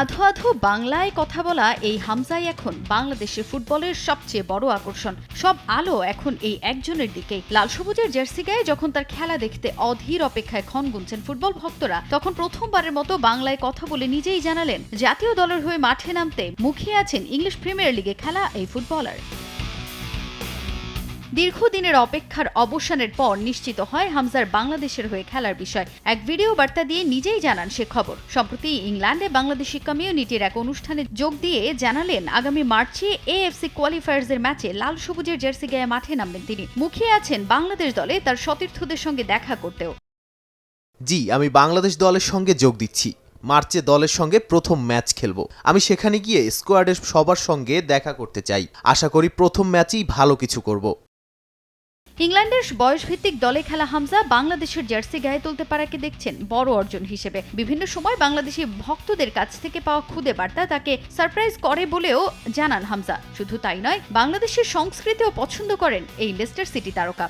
আধো আধো বাংলায় কথা বলা এই হামজাই এখন বাংলাদেশে ফুটবলের সবচেয়ে বড় আকর্ষণ। সব আলো এখন এই একজনের দিকেই। লাল সবুজের জার্সি গায়ে যখন তার খেলা দেখতে অধীর অপেক্ষায় ক্ষণ গুনছেন ফুটবল ভক্তরা, তখন প্রথমবারের মতো বাংলায় কথা বলে নিজেই জানালেন, জাতীয় দলের হয়ে মাঠে নামতে মুখিয়ে আছেন ইংলিশ প্রিমিয়ার লিগে খেলা এই ফুটবলার। দীর্ঘদিনের অপেক্ষার অবসানের পর নিশ্চিত হয় হামজার বাংলাদেশের হয়ে খেলার বিষয়। এক ভিডিও বার্তা দিয়ে নিজেই জানান সে খবর। সম্প্রতি ইংল্যান্ডে বাংলাদেশি কমিউনিটির এক অনুষ্ঠানে যোগ দিয়ে জানালেন, আগামী মার্চে এএফসি কোয়ালিফায়ার্সের ম্যাচে লাল সবুজের জার্সি গায়ে মাঠে নামবেন তিনি। মুখিয়ে আছেন বাংলাদেশ দলে, তার সতীর্থদের সঙ্গে দেখা করতেও। জি, আমি বাংলাদেশ দলের সঙ্গে যোগ দিচ্ছি। মার্চে দলের সঙ্গে প্রথম ম্যাচ খেলব। আমি সেখানে গিয়ে স্কোয়াডের সবার সঙ্গে দেখা করতে চাই। আশা করি প্রথম ম্যাচেই ভালো কিছু করব। ইংল্যান্ডের বয়সভিত্তিক দলে খেলা হামজা বাংলাদেশের জার্সি গায়ে তুলতে পারাকে দেখছেন বড় অর্জন হিসেবে। বিভিন্ন সময় বাংলাদেশি ভক্তদের কাছ থেকে পাওয়া খুদে বার্তা তাকে সারপ্রাইজ করে বলেও জানান হামজা। শুধু তাই নয়, বাংলাদেশের সংস্কৃতিও পছন্দ করেন এই লেস্টার সিটি তারকা।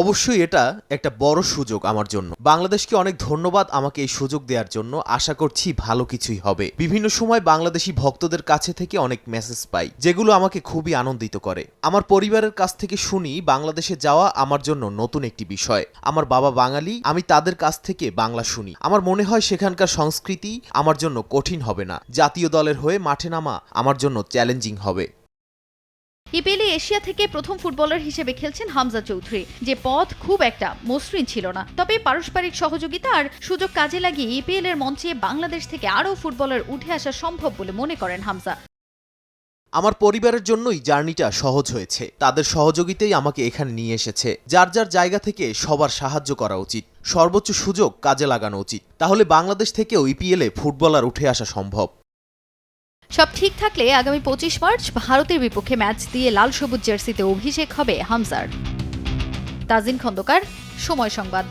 অবশ্যই এটা একটা বড় সুযোগ আমার জন্য। বাংলাদেশকে অনেক ধন্যবাদ আমাকে এই সুযোগ দেওয়ার জন্য। আশা করছি ভালো কিছুই হবে। বিভিন্ন সময় বাংলাদেশি ভক্তদের কাছে থেকে অনেক মেসেজ পাই, যেগুলো আমাকে খুবই আনন্দিত করে। আমার পরিবারের কাছ থেকে শুনি, বাংলাদেশে যাওয়া আমার জন্য নতুন একটি বিষয়। আমার বাবা বাঙালি, আমি তাদের কাছ থেকে বাংলা শুনি। আমার মনে হয় সেখানকার সংস্কৃতি আমার জন্য কঠিন হবে না। জাতীয় দলের হয়ে মাঠে নামা আমার জন্য চ্যালেঞ্জিং হবে। ইপিএলে এশিয়া থেকে প্রথম ফুটবলার হিসেবে খেলছেন হামজা চৌধুরী। যে পথ খুব একটা মসৃণ ছিল না। তবে পারস্পরিক সহযোগিতা আর সুযোগ কাজে লাগিয়ে ইপিএল এর মঞ্চে বাংলাদেশ থেকে আরও ফুটবলার উঠে আসা সম্ভব বলে মনে করেন হামজা। আমার পরিবারের জন্যই জার্নিটা সহজ হয়েছে। তাদের সহযোগিতাই আমাকে এখানে নিয়ে এসেছে। যার যার জায়গা থেকে সবার সাহায্য করা উচিত, সর্বোচ্চ সুযোগ কাজে লাগানো উচিত। তাহলে বাংলাদেশ থেকেও ইপিএলে ফুটবলার উঠে আসা সম্ভব। সব ঠিক থাকলে আগামী পঁচিশ মার্চ ভারতের বিপক্ষে ম্যাচ দিয়ে লাল সবুজ জার্সিতে অভিষেক হবে হামজার। তাজিন খন্দকার, সময় সংবাদ।